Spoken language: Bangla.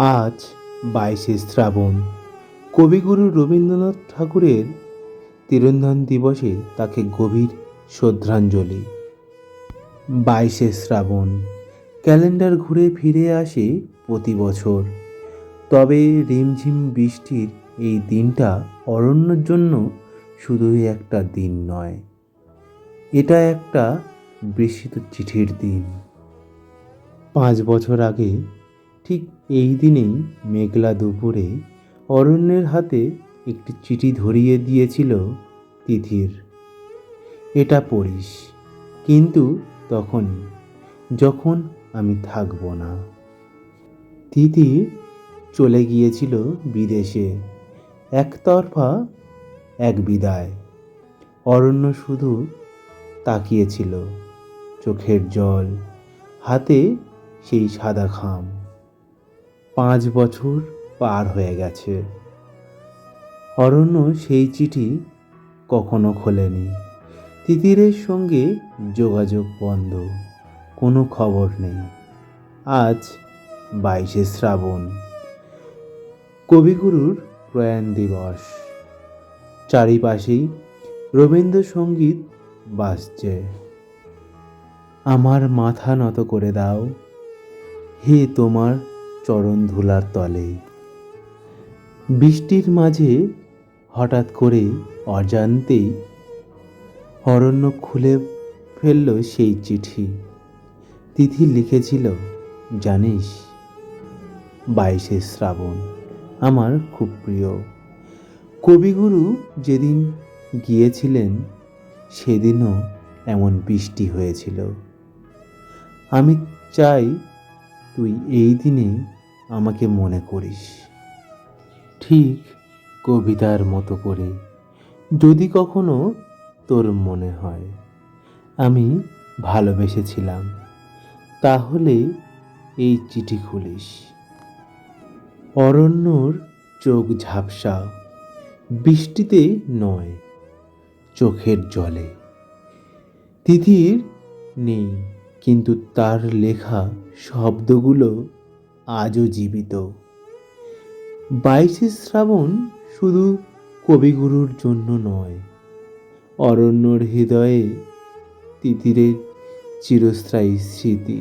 আজ বাইশে শ্রাবণ। কবিগুরু রবীন্দ্রনাথ ঠাকুরের তিরোধান দিবসে তাকে গভীর শ্রদ্ধাঞ্জলি। বাইশে শ্রাবণ, ক্যালেন্ডার ঘুরে ফিরে আসে প্রতি বছর। তবে রিমঝিম বৃষ্টির এই দিনটা অরণ্যর জন্য শুধুই একটা দিন নয়, এটা একটা বৃষ্টিত চিঠির দিন। পাঁচ বছর আগে ঠিক এই দিনেই মেঘলা দুপুরে অরণ্যের হাতে একটি চিঠি ধরিয়ে দিয়েছিল তিথির। এটা পড়িস, কিন্তু তখনই, যখন আমি থাকব না। তিথি চলে গিয়েছিল বিদেশে, একতরফা এক বিদায়। অরণ্য শুধু তাকিয়েছিল, চোখের জল, হাতে সেই সাদা খাম। পাঁচ বছর পার হয়ে গেছে। অরণ্য সেই চিঠি কখনো খোলেনি। তিতিরের সঙ্গে যোগাযোগ বন্ধ, কোনো খবর নেই। আজ বাইশে শ্রাবণ, কবিগুরুর প্রয়াণ দিবস। চারিপাশেই রবীন্দ্রসঙ্গীত বাজছে। আমার মাথা নত করে দাও। হে তোমার চরণ ধুলার তলে। বৃষ্টির মাঝে হঠাৎ করে অজান্তেই অরণ্য খুলে ফেলল সেই চিঠি। তিথি লিখেছিল, জানিস, বাইশে শ্রাবণ, আমার খুব প্রিয়। কবিগুরু যেদিন গিয়েছিলেন, সেদিনও এমন বৃষ্টি হয়েছিল। আমি চাই তুই এই দিনে আমাকে মনে করিস। ঠিক কবিতার মতো করে যদি কখনো তোর মনে হয়। আমি ভালোবেসেছিলাম। তাহলে এই চিঠি খুলিস। অরণ্যর চোখ ঝাপসা, বৃষ্টিতে নয়, চোখের জলে। তিথির নেই। কিন্তু তার লেখা শব্দগুলো আজও জীবিত। বাইশে শ্রাবণ শুধু কবিগুরুর জন্য নয়, অরণ্যর হৃদয়ে তিতিরের চিরস্থায়ী স্মৃতি।